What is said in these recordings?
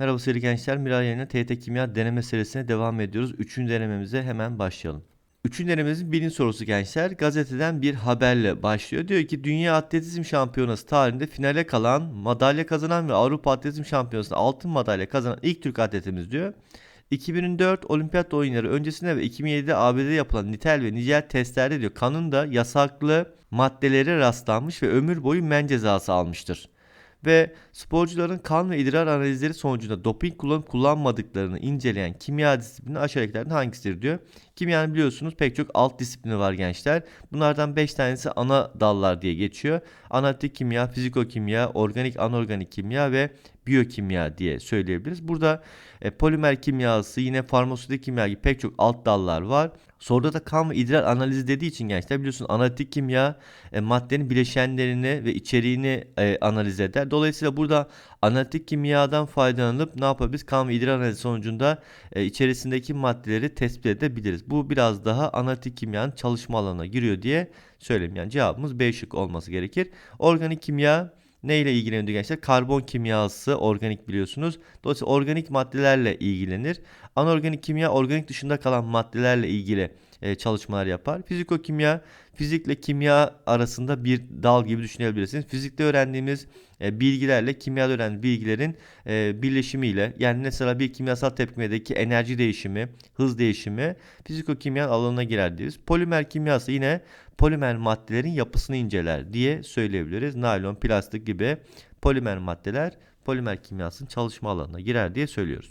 Merhaba sevgili gençler. Miray yayına TYT Kimya deneme serisine devam ediyoruz. Üçüncü denememize hemen başlayalım. Üçüncü denememizin birinci sorusu gençler. Gazeteden bir haberle başlıyor. Diyor ki Dünya Atletizm Şampiyonası tarihinde finale kalan, madalya kazanan ve Avrupa Atletizm Şampiyonası'nda altın madalya kazanan ilk Türk atletimiz diyor. 2004 Olimpiyat oyunları öncesinde ve 2007'de ABD'de yapılan nitel ve nicel testlerde diyor kanında yasaklı maddelere rastlanmış ve ömür boyu men cezası almıştır ve sporcuların kan ve idrar analizleri sonucunda doping kullanıp kullanmadıklarını inceleyen kimya disiplini aşağıdakilerden hangisidir diyor. Kimyanın biliyorsunuz pek çok alt disiplini var gençler. Bunlardan 5 tanesi ana dallar diye geçiyor. Analitik kimya, fizikokimya, organik anorganik kimya ve biyokimya diye söyleyebiliriz. Burada e, polimer kimyası, yine farmasötik kimya gibi pek çok alt dallar var. Soruda da kan ve idrar analizi dediği için gençler biliyorsun analitik kimya e, maddenin bileşenlerini ve içeriğini e, analiz eder. Dolayısıyla burada analitik kimyadan faydalanıp ne yapabiliriz? Kan ve idrar analizi sonucunda e, içerisindeki maddeleri tespit edebiliriz. Bu biraz daha analitik kimyanın çalışma alanına giriyor diye söyleyeyim. Yani cevabımız B şık olması gerekir. Organik kimya ne ile ilgileniyor gençler? Karbon kimyası organik biliyorsunuz. Dolayısıyla organik maddelerle ilgilenir. Anorganik kimya organik dışında kalan maddelerle ilgili e, çalışmalar yapar. Fizikokimya fizikle kimya arasında bir dal gibi düşünebilirsiniz. Fizikte öğrendiğimiz e, bilgilerle kimyada öğrendiğimiz bilgilerin e, birleşimiyle yani mesela bir kimyasal tepkimedeki enerji değişimi, hız değişimi fizikokimya alanına girer diyoruz. Polimer kimyası yine polimer maddelerin yapısını inceler diye söyleyebiliriz. Naylon, plastik gibi polimer maddeler polimer kimyasının çalışma alanına girer diye söylüyoruz.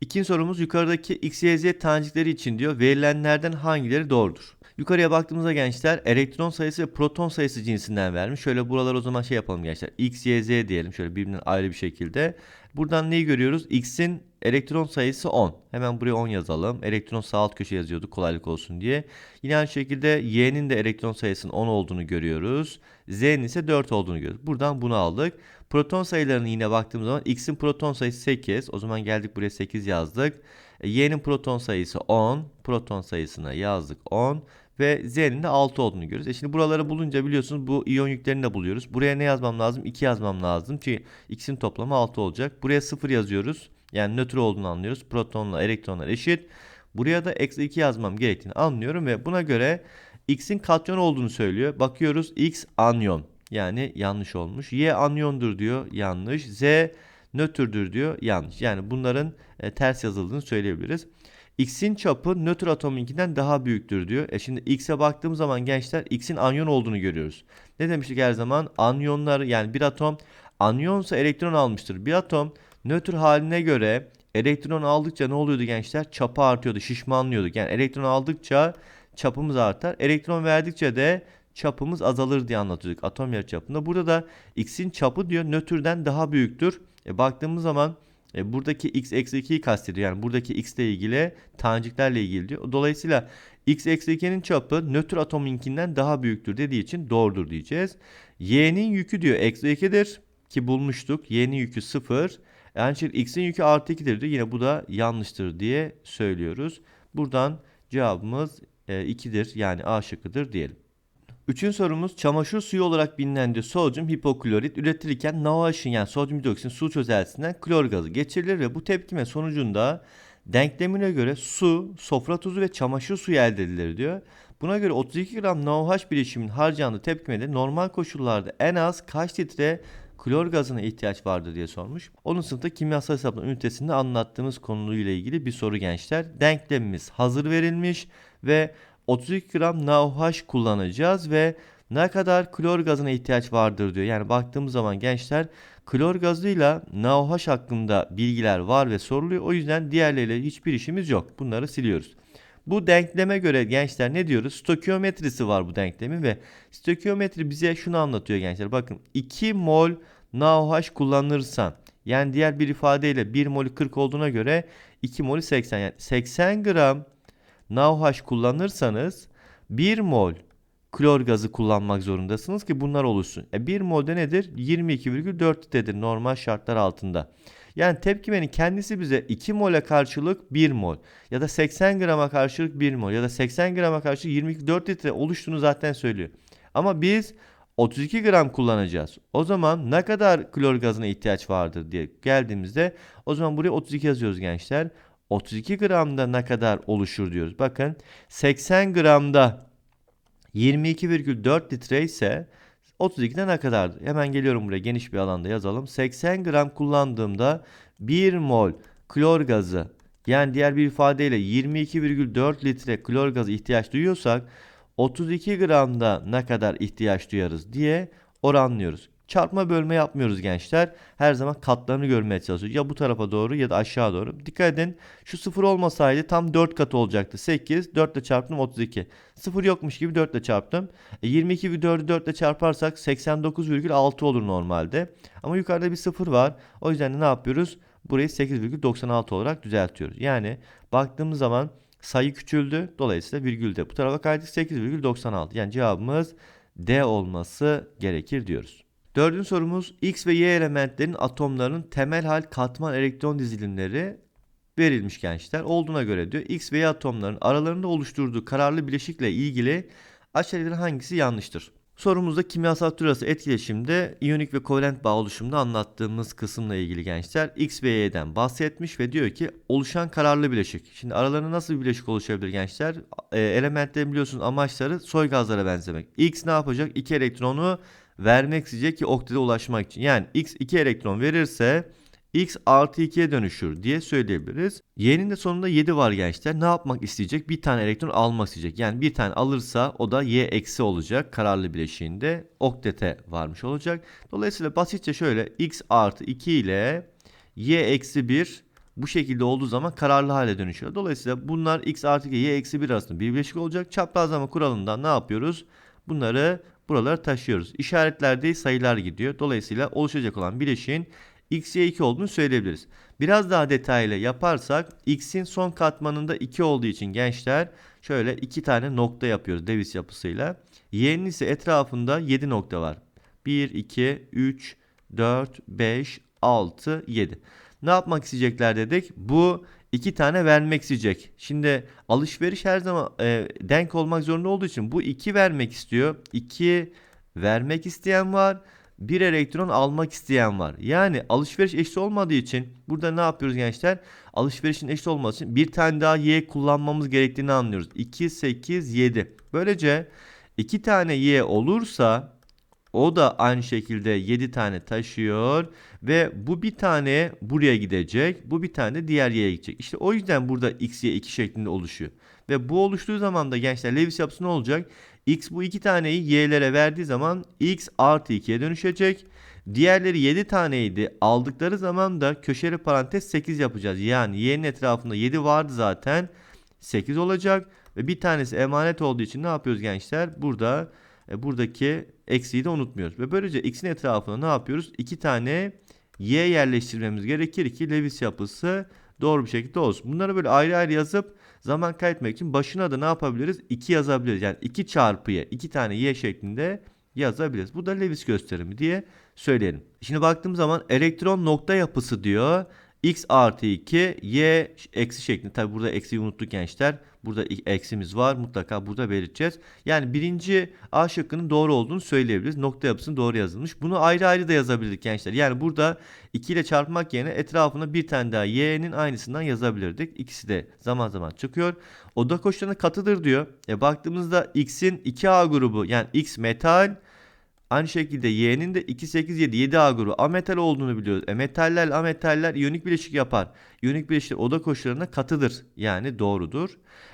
İkinci sorumuz yukarıdaki X, Y, Z tanecikleri için diyor verilenlerden hangileri doğrudur? Yukarıya baktığımızda gençler elektron sayısı ve proton sayısı cinsinden vermiş. Şöyle buralar o zaman şey yapalım gençler. X, Y, Z diyelim şöyle birbirinden ayrı bir şekilde. Buradan neyi görüyoruz? X'in elektron sayısı 10. Hemen buraya 10 yazalım. Elektron sağ alt köşe yazıyorduk kolaylık olsun diye. Yine aynı şekilde Y'nin de elektron sayısının 10 olduğunu görüyoruz. Z'nin ise 4 olduğunu görüyoruz. Buradan bunu aldık. Proton sayılarını yine baktığımız zaman X'in proton sayısı 8. O zaman geldik buraya 8 yazdık. E, Y'nin proton sayısı 10. Proton sayısına yazdık 10 ve Z'nin de 6 olduğunu görüyoruz. E şimdi buraları bulunca biliyorsunuz bu iyon yüklerini de buluyoruz. Buraya ne yazmam lazım? 2 yazmam lazım ki X'in toplamı 6 olacak. Buraya 0 yazıyoruz. Yani nötr olduğunu anlıyoruz. Protonla elektronlar eşit. Buraya da eksi 2 yazmam gerektiğini anlıyorum ve buna göre X'in katyon olduğunu söylüyor. Bakıyoruz X anyon. Yani yanlış olmuş. Y anyondur diyor. Yanlış. Z nötrdür diyor. Yanlış. Yani bunların e, ters yazıldığını söyleyebiliriz. X'in çapı nötr atomunkinden daha büyüktür diyor. E şimdi X'e baktığımız zaman gençler X'in anyon olduğunu görüyoruz. Ne demiştik her zaman? Anyonlar yani bir atom anyonsa elektron almıştır. Bir atom nötr haline göre elektron aldıkça ne oluyordu gençler? Çapı artıyordu, şişmanlıyorduk. Yani elektron aldıkça çapımız artar. Elektron verdikçe de çapımız azalır diye anlatıyorduk atom yarıçapında. Burada da X'in çapı diyor nötrden daha büyüktür. E, baktığımız zaman e, buradaki x eksi 2'yi kastediyor. Yani buradaki x ile ilgili taneciklerle ilgili diyor. Dolayısıyla x eksi 2'nin çapı nötr atominkinden daha büyüktür dediği için doğrudur diyeceğiz. y'nin yükü diyor eksi 2'dir ki bulmuştuk. y'nin yükü 0. Yani şimdi x'in yükü artı 2'dir diyor. Yine bu da yanlıştır diye söylüyoruz. Buradan cevabımız e, 2'dir yani A şıkkıdır diyelim. Üçüncü sorumuz çamaşır suyu olarak bilinen diyor sodyum hipoklorit üretilirken NaOH'ın yani sodyum hidroksin su çözeltisinden klor gazı geçirilir ve bu tepkime sonucunda denklemine göre su, sofra tuzu ve çamaşır suyu elde edilir diyor. Buna göre 32 gram NaOH bileşimin harcandığı tepkimede normal koşullarda en az kaç litre klor gazına ihtiyaç vardır diye sormuş. Onun sınıfta kimyasal hesaplama ünitesinde anlattığımız konuyla ilgili bir soru gençler. Denklemimiz hazır verilmiş ve 32 gram NaOH kullanacağız ve ne kadar klor gazına ihtiyaç vardır diyor. Yani baktığımız zaman gençler klor gazıyla NaOH hakkında bilgiler var ve soruluyor. O yüzden diğerleriyle hiçbir işimiz yok. Bunları siliyoruz. Bu denkleme göre gençler ne diyoruz? Stokiyometrisi var bu denklemin ve stokiyometri bize şunu anlatıyor gençler. Bakın 2 mol NaOH kullanırsan yani diğer bir ifadeyle 1 molü 40 olduğuna göre 2 molü 80 yani 80 gram NaOH kullanırsanız 1 mol klor gazı kullanmak zorundasınız ki bunlar oluşsun. E 1 molde nedir? 22,4 litredir normal şartlar altında. Yani tepkimenin kendisi bize 2 mole karşılık 1 mol ya da 80 grama karşılık 1 mol ya da 80 grama karşılık 24 litre oluştuğunu zaten söylüyor. Ama biz 32 gram kullanacağız. O zaman ne kadar klor gazına ihtiyaç vardır diye geldiğimizde o zaman buraya 32 yazıyoruz gençler. 32 gramda ne kadar oluşur diyoruz. Bakın 80 gramda 22,4 litre ise 32'de ne kadardı? Hemen geliyorum buraya geniş bir alanda yazalım. 80 gram kullandığımda 1 mol klor gazı yani diğer bir ifadeyle 22,4 litre klor gazı ihtiyaç duyuyorsak 32 gramda ne kadar ihtiyaç duyarız diye oranlıyoruz. Çarpma bölme yapmıyoruz gençler. Her zaman katlarını görmeye çalışıyoruz. Ya bu tarafa doğru ya da aşağı doğru. Dikkat edin şu sıfır olmasaydı tam 4 katı olacaktı. 8, 4 ile çarptım 32. Sıfır yokmuş gibi 4 ile çarptım. E 22 bir 4'ü 4 ile çarparsak 89,6 olur normalde. Ama yukarıda bir sıfır var. O yüzden de ne yapıyoruz? Burayı 8,96 olarak düzeltiyoruz. Yani baktığımız zaman sayı küçüldü. Dolayısıyla virgül de bu tarafa kaydık 8,96. Yani cevabımız D olması gerekir diyoruz. Dördüncü sorumuz X ve Y elementlerin atomlarının temel hal katman elektron dizilimleri verilmiş gençler. Olduğuna göre diyor X ve Y atomların aralarında oluşturduğu kararlı bileşikle ilgili aşağıdakilerin hangisi yanlıştır? Sorumuzda kimyasal tür arası etkileşimde iyonik ve kovalent bağ oluşumunda anlattığımız kısımla ilgili gençler X ve Y'den bahsetmiş ve diyor ki oluşan kararlı bileşik. Şimdi aralarında nasıl bir bileşik oluşabilir gençler? E, elementlerin biliyorsunuz amaçları soy gazlara benzemek. X ne yapacak? 2 elektronu vermek isteyecek ki oktete ulaşmak için. Yani X 2 elektron verirse x artı 2'ye dönüşür diye söyleyebiliriz. Y'nin de sonunda 7 var gençler. Ne yapmak isteyecek? Bir tane elektron almak isteyecek. Yani bir tane alırsa o da Y eksi olacak. Kararlı bileşiğinde oktete varmış olacak. Dolayısıyla basitçe şöyle x artı 2 ile Y eksi 1 bu şekilde olduğu zaman kararlı hale dönüşüyor. Dolayısıyla bunlar x artı 2 y eksi 1 arasında bir bileşik olacak. Çaprazlama kuralından ne yapıyoruz? Bunları buralara taşıyoruz. İşaretler sayılar gidiyor. Dolayısıyla oluşacak olan bileşiğin x'ye 2 olduğunu söyleyebiliriz. Biraz daha detaylı yaparsak x'in son katmanında 2 olduğu için gençler şöyle 2 tane nokta yapıyoruz Davis yapısıyla. Y'nin ise etrafında 7 nokta var. 1, 2, 3, 4, 5, 6, 7. Ne yapmak isteyecekler dedik? Bu iki tane vermek isteyecek. Şimdi alışveriş her zaman e, denk olmak zorunda olduğu için bu iki vermek istiyor. 2 vermek isteyen var bir elektron almak isteyen var. Yani alışveriş eşit olmadığı için burada ne yapıyoruz gençler? Alışverişin eşit olması için bir tane daha y kullanmamız gerektiğini anlıyoruz. 2, 8, 7. Böylece iki tane y olursa o da aynı şekilde 7 tane taşıyor ve bu bir tane buraya gidecek. Bu bir tane de diğer y'ye gidecek. İşte o yüzden burada x, y 2 şeklinde oluşuyor. Ve bu oluştuğu zaman da gençler Lewis yapısı ne olacak? X bu iki taneyi y'lere verdiği zaman x artı 2'ye dönüşecek. Diğerleri 7 taneydi. Aldıkları zaman da köşeli parantez 8 yapacağız. Yani y'nin etrafında 7 vardı zaten. 8 olacak. Ve bir tanesi emanet olduğu için ne yapıyoruz gençler? Burada buradaki eksiği de unutmuyoruz. Ve böylece x'in etrafına ne yapıyoruz? 2 tane y yerleştirmemiz gerekir ki Lewis yapısı doğru bir şekilde olsun. Bunları böyle ayrı ayrı yazıp zaman kaybetmek için başına da ne yapabiliriz? 2 yazabiliriz. Yani 2 çarpı y 2 tane y şeklinde yazabiliriz. Bu da Lewis gösterimi diye söyleyelim. Şimdi baktığım zaman elektron nokta yapısı diyor x artı 2 y eksi şeklinde. Tabi burada eksiyi unuttuk gençler. Burada eksimiz var. Mutlaka burada belirteceğiz. Yani birinci A şıkkının doğru olduğunu söyleyebiliriz. Nokta yapısının doğru yazılmış. Bunu ayrı ayrı da yazabilirdik gençler. Yani burada 2 ile çarpmak yerine etrafına bir tane daha y'nin aynısından yazabilirdik. İkisi de zaman zaman çıkıyor. Oda koşullarına katıdır diyor. E baktığımızda x'in 2A grubu yani x metal Aynı şekilde Y'nin de 287 7A grubu ametal olduğunu biliyoruz. E metaller ametaller iyonik bileşik yapar. İyonik bileşikler oda koşullarına katıdır. Yani doğrudur.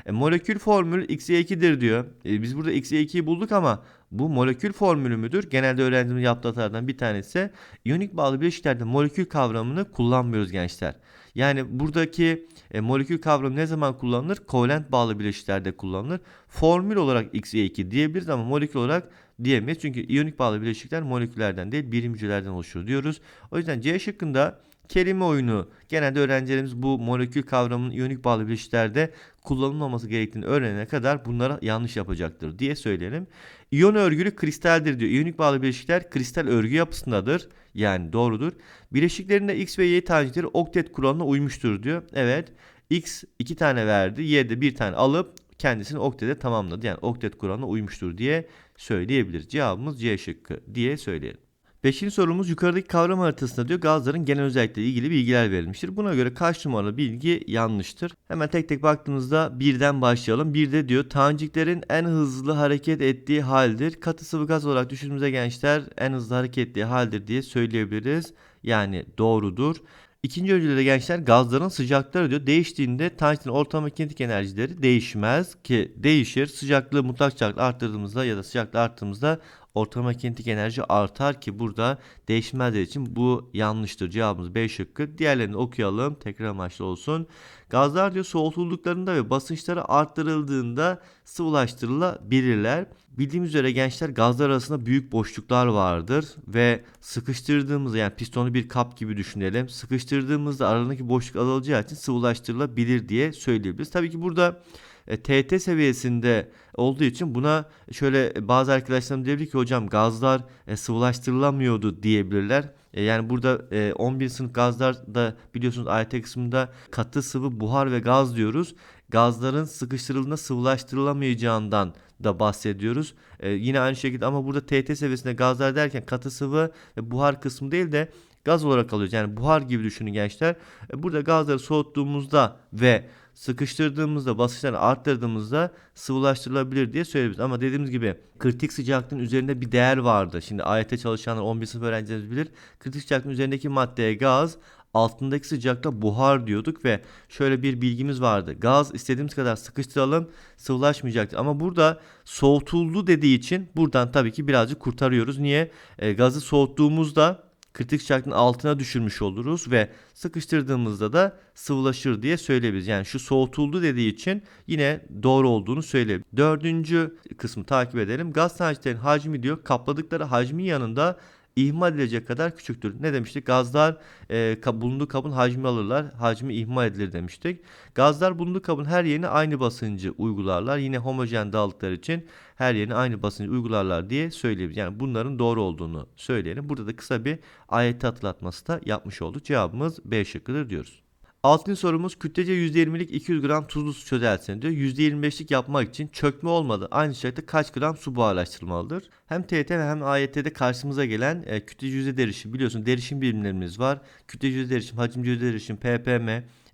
E, molekül formülü X'ye2'dir diyor. E, biz burada X'ye2'yi bulduk ama bu molekül formülü müdür? Genelde öğrencimiz yaptığı hatalardan bir tanesi. İyonik bağlı bileşiklerde molekül kavramını kullanmıyoruz gençler. Yani buradaki e, molekül kavramı ne zaman kullanılır? Kovalent bağlı bileşiklerde kullanılır. Formül olarak X'ye2 diyebiliriz ama molekül olarak diyemeyiz. Çünkü iyonik bağlı bileşikler moleküllerden değil birimcilerden oluşur diyoruz. O yüzden C şıkkında kelime oyunu genelde öğrencilerimiz bu molekül kavramının iyonik bağlı bileşiklerde kullanılmaması gerektiğini öğrenene kadar bunlara yanlış yapacaktır diye söyleyelim. İyon örgülü kristaldir diyor. İyonik bağlı bileşikler kristal örgü yapısındadır. Yani doğrudur. Bileşiklerinde X ve Y tanecikleri oktet kuralına uymuştur diyor. Evet. X iki tane verdi. Y de bir tane alıp kendisini oktete tamamladı. Yani oktet kuralına uymuştur diye söyleyebiliriz. Cevabımız C şıkkı diye söyleyelim. Beşinci sorumuz yukarıdaki kavram haritasında diyor gazların genel özellikleriyle ilgili bilgiler verilmiştir. Buna göre kaç numaralı bilgi yanlıştır? Hemen tek tek baktığımızda birden başlayalım. Birde diyor taneciklerin en hızlı hareket ettiği haldir. Katı sıvı gaz olarak düşündüğümüzde gençler en hızlı hareket ettiği haldir diye söyleyebiliriz. Yani doğrudur. İkinci öncülde de gençler gazların sıcaklıkları diyor değiştiğinde taneciklerin ortalama kinetik enerjileri değişmez ki değişir. Sıcaklığı mutlak sıcaklığı arttırdığımızda ya da sıcaklığı arttırdığımızda ortalama kinetik enerji artar ki burada değişmezler için bu yanlıştır. Cevabımız B şıkkı. Diğerlerini okuyalım. Tekrar amaçlı olsun. Gazlar diyor soğutulduklarında ve basınçları arttırıldığında sıvılaştırılabilirler. Bildiğimiz üzere gençler gazlar arasında büyük boşluklar vardır ve sıkıştırdığımızda yani pistonu bir kap gibi düşünelim. Sıkıştırdığımızda aralarındaki boşluk azalacağı için sıvılaştırılabilir diye söyleyebiliriz. Tabii ki burada e, TT seviyesinde olduğu için buna şöyle bazı arkadaşlarım diyebilir ki hocam gazlar e, sıvılaştırılamıyordu diyebilirler. E, yani burada e, 11 sınıf gazlar da biliyorsunuz AYT kısmında katı sıvı buhar ve gaz diyoruz. Gazların sıkıştırıldığında sıvılaştırılamayacağından da bahsediyoruz. E, yine aynı şekilde ama burada TT seviyesinde gazlar derken katı sıvı ve buhar kısmı değil de gaz olarak alıyoruz. Yani buhar gibi düşünün gençler. E, burada gazları soğuttuğumuzda ve sıkıştırdığımızda basınçları arttırdığımızda sıvılaştırılabilir diye söyleyebiliriz. Ama dediğimiz gibi kritik sıcaklığın üzerinde bir değer vardı. Şimdi AYT çalışanlar 11 sınıf öğrencilerimiz bilir. Kritik sıcaklığın üzerindeki maddeye gaz altındaki sıcaklığa buhar diyorduk ve şöyle bir bilgimiz vardı. Gaz istediğimiz kadar sıkıştıralım sıvılaşmayacaktı. Ama burada soğutuldu dediği için buradan tabii ki birazcık kurtarıyoruz. Niye? E, gazı soğuttuğumuzda kritik sıcaklığın altına düşürmüş oluruz ve sıkıştırdığımızda da sıvılaşır diye söyleyebiliriz. Yani şu soğutuldu dediği için yine doğru olduğunu söyleyebiliriz. Dördüncü kısmı takip edelim. Gaz taneciklerin hacmi diyor kapladıkları hacmin yanında ihmal edilecek kadar küçüktür. Ne demiştik? Gazlar e, bulunduğu kabın hacmi alırlar. Hacmi ihmal edilir demiştik. Gazlar bulunduğu kabın her yerine aynı basıncı uygularlar. Yine homojen dağılıklar için her yerine aynı basıncı uygularlar diye söyleyebiliriz. Yani bunların doğru olduğunu söyleyelim. Burada da kısa bir ayet hatırlatması da yapmış olduk. Cevabımız B şıkkıdır diyoruz. Altıncı sorumuz kütlece %20'lik 200 gram tuzlu su çözeltisine diyor. %25'lik yapmak için çökme olmadı. Aynı şekilde kaç gram su buharlaştırılmalıdır? Hem TET hem AYT'de karşımıza gelen e, kütlece yüzde derişim biliyorsun derişim birimlerimiz var. Kütlece yüzde derişim, hacimci yüzde derişim, ppm,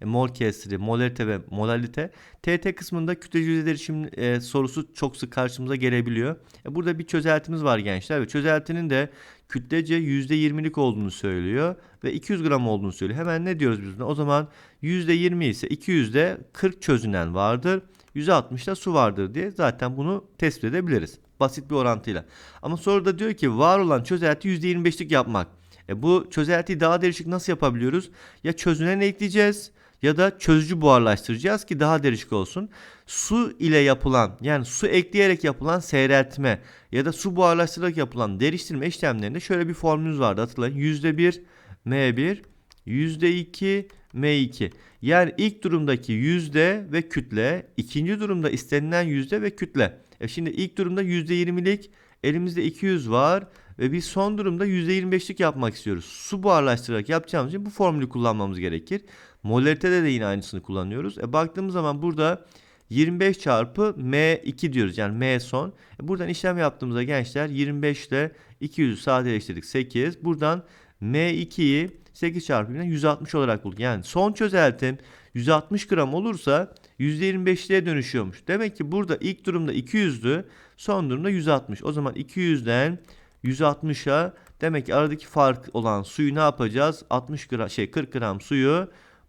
mol kesri, molarite ve molalite. TT kısmında kütlece yüzde derişim e, sorusu çok sık karşımıza gelebiliyor. E, burada bir çözeltimiz var gençler ve çözeltinin de kütlece %20'lik olduğunu söylüyor ve 200 gram olduğunu söylüyor. Hemen ne diyoruz biz buna? O zaman %20 ise 200'de 40 çözünen vardır. %60'da su vardır diye zaten bunu tespit edebiliriz. Basit bir orantıyla. Ama soruda diyor ki var olan çözelti %25'lik yapmak. E bu çözeltiyi daha değişik nasıl yapabiliyoruz? Ya çözünen ekleyeceğiz ya da çözücü buharlaştıracağız ki daha değişik olsun. Su ile yapılan yani su ekleyerek yapılan seyreltme ya da su buharlaştırarak yapılan deriştirme işlemlerinde şöyle bir formülümüz vardı hatırlayın. %1 M1 %2 M2. Yani ilk durumdaki yüzde ve kütle, ikinci durumda istenilen yüzde ve kütle. E şimdi ilk durumda %20'lik elimizde 200 var ve biz son durumda %25'lik yapmak istiyoruz. Su buharlaştırarak yapacağımız için bu formülü kullanmamız gerekir. Molaritede de yine aynısını kullanıyoruz. E baktığımız zaman burada 25 çarpı M2 diyoruz. Yani M son. E buradan işlem yaptığımızda gençler 25 ile 200'ü sadeleştirdik 8. Buradan M2'yi 8 çarpı 160 olarak bulduk. Yani son çözeltim 160 gram olursa %25'liğe dönüşüyormuş. Demek ki burada ilk durumda 200'dü. Son durumda 160. O zaman 200'den 160'a demek ki aradaki fark olan suyu ne yapacağız? 60 gram şey 40 gram suyu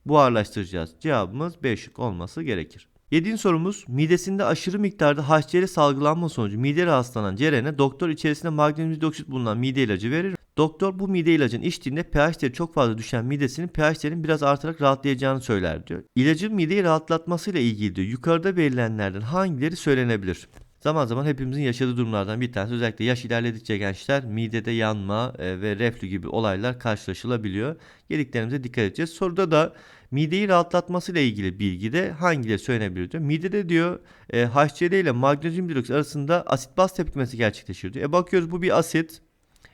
buharlaştıracağız. Cevabımız B şık olması gerekir. Yediğin sorumuz midesinde aşırı miktarda HCl salgılanma sonucu mide rahatsızlanan Ceren'e doktor içerisinde magnezyum dioksit bulunan mide ilacı verir. Doktor bu mide ilacını içtiğinde pH değeri çok fazla düşen midesinin pH değerinin biraz artarak rahatlayacağını söyler diyor. İlacın mideyi rahatlatmasıyla ilgili diyor. Yukarıda verilenlerden hangileri söylenebilir? Zaman zaman hepimizin yaşadığı durumlardan bir tanesi özellikle yaş ilerledikçe gençler midede yanma e, ve reflü gibi olaylar karşılaşılabiliyor. Yediklerimize dikkat edeceğiz. Soruda da mideyi rahatlatması ile ilgili bilgi de hangileri söylenebilir diyor. Midede diyor e, HCl ile magnezyum dioksit arasında asit baz tepkimesi gerçekleşiyor diyor. E bakıyoruz bu bir asit.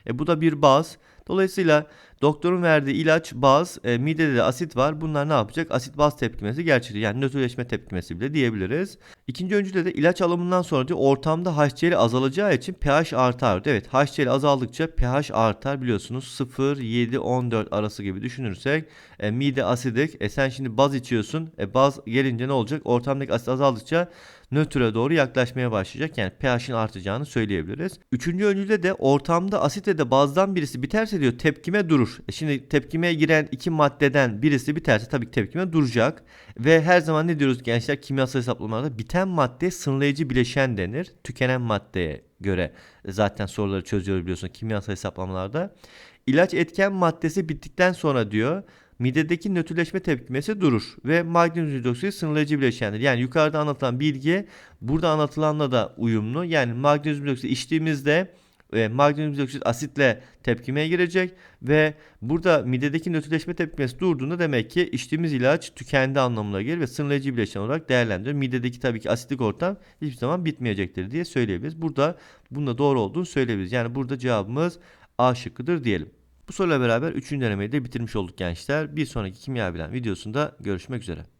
E bu da bir baz. Dolayısıyla Doktorun verdiği ilaç baz, e, midede de asit var. Bunlar ne yapacak? Asit baz tepkimesi gerçekleşecek. Yani nötrleşme tepkimesi bile diyebiliriz. İkinci öncülde de ilaç alımından sonra diyor ortamda HCl azalacağı için pH artar. Evet HCl azaldıkça pH artar biliyorsunuz 0, 7, 14 arası gibi düşünürsek e, mide asidik. E sen şimdi baz içiyorsun. E baz gelince ne olacak? Ortamdaki asit azaldıkça nötre doğru yaklaşmaya başlayacak. Yani pH'in artacağını söyleyebiliriz. Üçüncü öncülde de ortamda asit ve de bazdan birisi biterse diyor tepkime durur. E şimdi tepkimeye giren iki maddeden birisi biterse tabii ki tepkime duracak. Ve her zaman ne diyoruz gençler kimyasal hesaplamalarda biten madde sınırlayıcı bileşen denir. Tükenen maddeye göre zaten soruları çözüyoruz biliyorsun kimyasal hesaplamalarda. İlaç etken maddesi bittikten sonra diyor midedeki nötrleşme tepkimesi durur ve magnezyum hidroksit sınırlayıcı bileşendir. Yani yukarıda anlatılan bilgi burada anlatılanla da uyumlu. Yani magnezyum hidroksit içtiğimizde e, magnezyum hidroksit asitle tepkimeye girecek ve burada midedeki nötrleşme tepkimesi durduğunda demek ki içtiğimiz ilaç tükendi anlamına gelir ve sınırlayıcı bileşen olarak değerlendirilir. Midedeki tabii ki asitlik ortam hiçbir zaman bitmeyecektir diye söyleyebiliriz. Burada bunun da doğru olduğunu söyleyebiliriz. Yani burada cevabımız A şıkkıdır diyelim. Bu soruyla beraber 3. denemeyi de bitirmiş olduk gençler. Bir sonraki kimya bilen videosunda görüşmek üzere.